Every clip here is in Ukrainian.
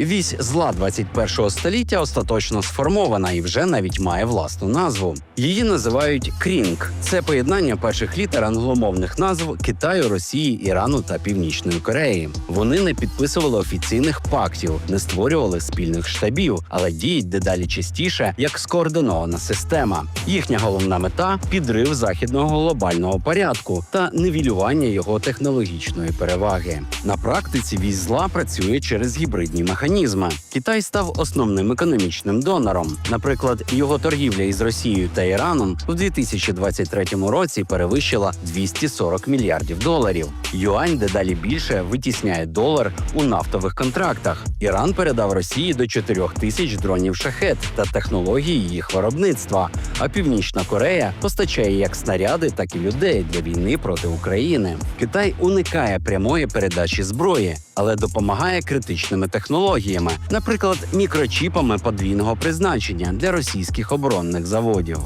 Вісь зла 21-го століття остаточно сформована і вже навіть має власну назву. Її називають Крінг. Це поєднання перших літер англомовних назв Китаю, Росії, Ірану та Північної Кореї. Вони не підписували офіційних пактів, не створювали спільних штабів, але діють дедалі частіше як скоординована система. Їхня головна мета підрив західного глобального порядку та нивелювання його технологічної переваги. На практиці вісь зла працює через гібридні механізми. Китай став основним економічним донором. Наприклад, його торгівля із Росією та Іраном в 2023 році перевищила 240 мільярдів доларів. Юань дедалі більше витісняє долар у нафтових контрактах. Іран передав Росії до 4 тисяч дронів шахет та технології їх виробництва. А Північна Корея постачає як снаряди, так і людей для війни проти України. Китай уникає прямої передачі зброї, але допомагає критичними технологіями, наприклад, мікрочіпами подвійного призначення для російських оборонних заводів.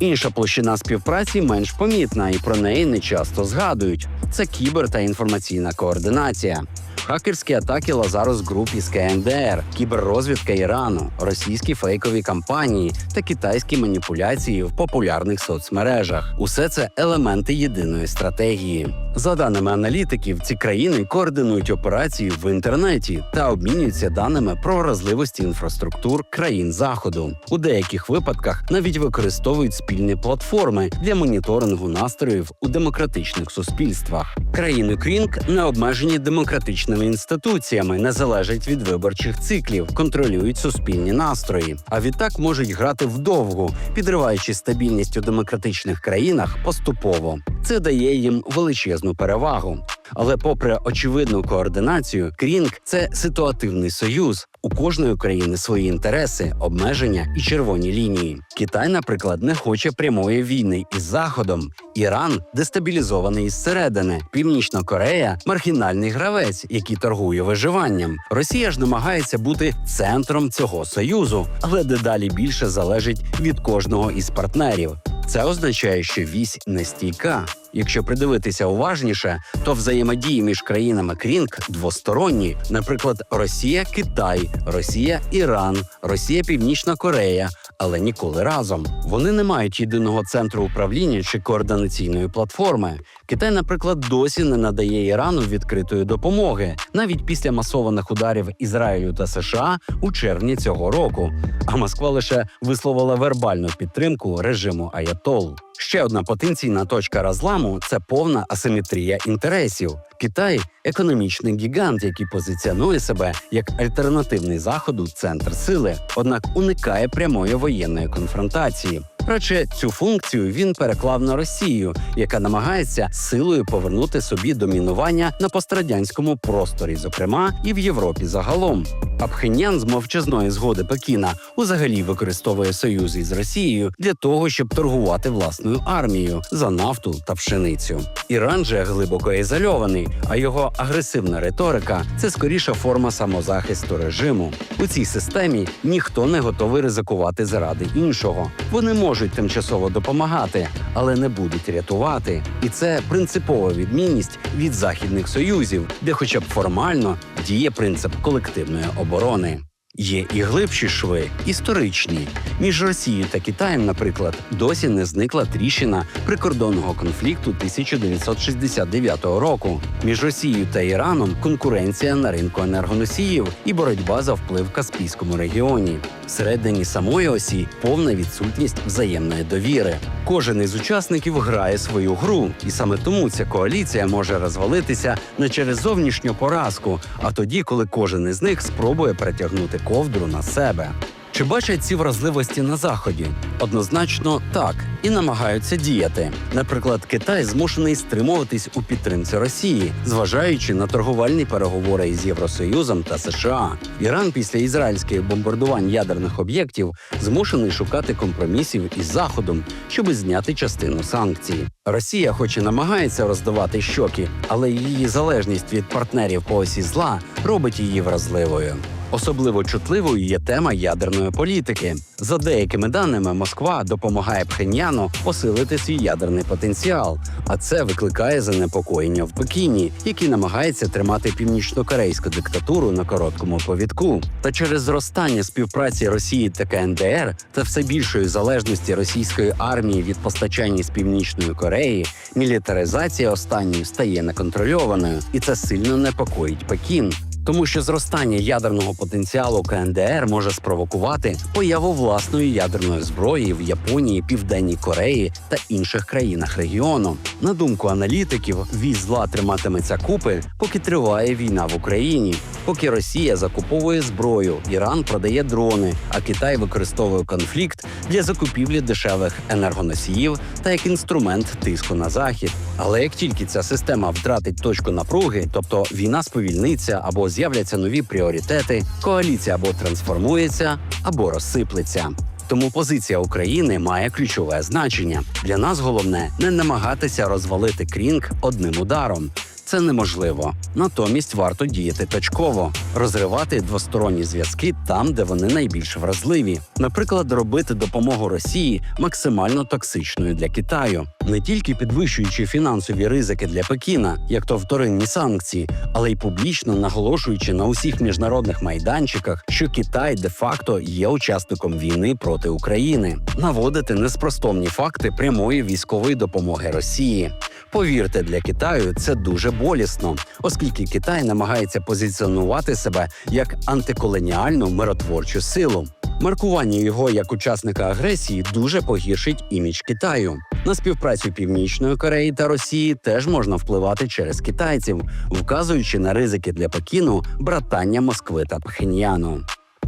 Інша площина співпраці менш помітна, і про неї не часто згадують. Це кібер та інформаційна координація. Хакерські атаки Лазарус Груп із КНДР, кіберрозвідка Ірану, російські фейкові кампанії та китайські маніпуляції в популярних соцмережах усе це елементи єдиної стратегії. За даними аналітиків, ці країни координують операції в інтернеті та обмінюються даними про вразливості інфраструктур країн заходу. У деяких випадках навіть використовують спільні платформи для моніторингу настроїв у демократичних суспільствах. Країни Крінг не обмежені демократичними інституціями, не залежать від виборчих циклів, контролюють суспільні настрої, а відтак можуть грати вдовгу, підриваючи стабільність у демократичних країнах поступово. Це дає їм величезну перевагу. Але, попри очевидну координацію, Крінг це ситуативний союз. У кожної країни свої інтереси, обмеження і червоні лінії. Китай, наприклад, не хоче прямої війни із Заходом. Іран дестабілізований із середини. Північна Корея маргінальний гравець, який торгує виживанням. Росія ж намагається бути центром цього союзу, але дедалі більше залежить від кожного із партнерів. Це означає, що вісь нестійка. Якщо придивитися уважніше, то взаємодії між країнами Крінг двосторонні. Наприклад, Росія, Китай, Росія, Іран, Росія, Північна Корея, але ніколи разом. Вони не мають єдиного центру управління чи координаційної платформи. Китай, наприклад, досі не надає Ірану відкритої допомоги, навіть після масованих ударів Ізраїлю та США у червні цього року. А Москва лише висловила вербальну підтримку режиму Аятол. Ще одна потенційна точка розламу це повна асиметрія інтересів. Китай економічний гігант, який позиціонує себе як альтернативний заходу центр сили, однак уникає прямої воєнної конфронтації. Радше цю функцію він переклав на Росію, яка намагається силою повернути собі домінування на пострадянському просторі, зокрема і в Європі загалом. А Пхеньян з мовчазної згоди Пекіна узагалі використовує союзи з Росією для того, щоб торгувати власною армією за нафту та пшеницю. Іран же глибоко ізольований, а його агресивна риторика це скоріша форма самозахисту режиму. У цій системі ніхто не готовий ризикувати заради іншого. Вони можуть тимчасово допомагати, але не будуть рятувати. І це принципова відмінність від західних союзів, де, хоча б формально, діє принцип колективної оборони. Є і глибші шви, історичні. Між Росією та Китаєм, наприклад, досі не зникла тріщина прикордонного конфлікту 1969 року. Між Росією та Іраном конкуренція на ринку енергоносіїв і боротьба за вплив в Каспійському регіоні. Всередині самої осі повна відсутність взаємної довіри. Кожен із учасників грає свою гру, і саме тому ця коаліція може розвалитися не через зовнішню поразку, а тоді, коли кожен із них спробує перетягнути ковдру на себе. Чи бачать ці вразливості на заході? Однозначно так і намагаються діяти. Наприклад, Китай змушений стримуватись у підтримці Росії, зважаючи на торговельні переговори із Євросоюзом та США. Іран після ізраїльських бомбардувань ядерних об'єктів змушений шукати компромісів із Заходом, щоб зняти частину санкцій. Росія, хоч і намагається роздавати щоки, але її залежність від партнерів по осі зла робить її вразливою. Особливо чутливою є тема ядерної політики. За деякими даними, Москва допомагає Пхеньяну посилити свій ядерний потенціал, а це викликає занепокоєння в Пекіні, який намагається тримати північно-корейську диктатуру на короткому повідку. Та через зростання співпраці Росії та КНДР та все більшої залежності російської армії від постачання з північної Кореї, мілітаризація останньої стає неконтрольованою, і це сильно непокоїть Пекін. Тому що зростання ядерного потенціалу КНДР може спровокувати появу власної ядерної зброї в Японії, Південній Кореї та інших країнах регіону. На думку аналітиків, віз зла триматиметься купи, поки триває війна в Україні. Поки Росія закуповує зброю, Іран продає дрони, а Китай використовує конфлікт для закупівлі дешевих енергоносіїв та як інструмент тиску на захід. Але як тільки ця система втратить точку напруги, тобто війна сповільниться або з'являться нові пріоритети, коаліція або трансформується, або розсиплеться. Тому позиція України має ключове значення. Для нас головне не намагатися розвалити крінг одним ударом. Це неможливо. Натомість варто діяти точково, розривати двосторонні зв'язки там, де вони найбільш вразливі. Наприклад, робити допомогу Росії максимально токсичною для Китаю, не тільки підвищуючи фінансові ризики для Пекіна, як то вторинні санкції, але й публічно наголошуючи на усіх міжнародних майданчиках, що Китай де-факто є учасником війни проти України, наводити неспростовні факти прямої військової допомоги Росії. Повірте, для Китаю це дуже болісно, оскільки Китай намагається позиціонувати себе як антиколоніальну миротворчу силу. Маркування його як учасника агресії дуже погіршить імідж Китаю. На співпрацю Північної Кореї та Росії теж можна впливати через китайців, вказуючи на ризики для Пекіну братання Москви та Пхеньяну.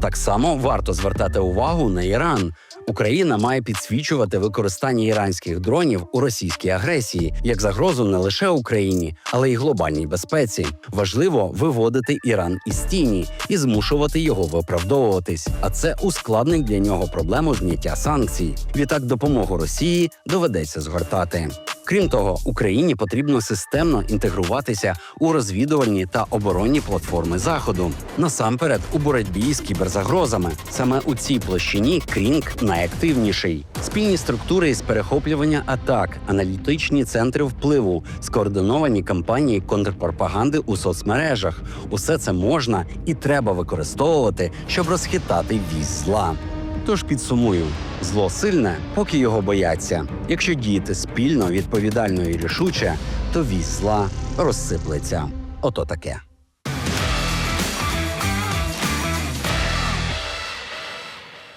Так само варто звертати увагу на Іран. Україна має підсвічувати використання іранських дронів у російській агресії як загрозу не лише Україні, але й глобальній безпеці. Важливо виводити Іран із тіні і змушувати його виправдовуватись. А це ускладнить для нього проблему зняття санкцій. Відтак допомогу Росії доведеться згортати. Крім того, Україні потрібно системно інтегруватися у розвідувальні та оборонні платформи заходу, насамперед у боротьбі з кіберзагрозами. Саме у цій площині Крінг найактивніший. Спільні структури із перехоплювання атак, аналітичні центри впливу, скоординовані кампанії контрпропаганди у соцмережах. Усе це можна і треба використовувати, щоб розхитати віз зла. Тож підсумую: зло сильне, поки його бояться. Якщо діяти спільно, відповідально і рішуче, то віз зла розсиплеться. Ото таке.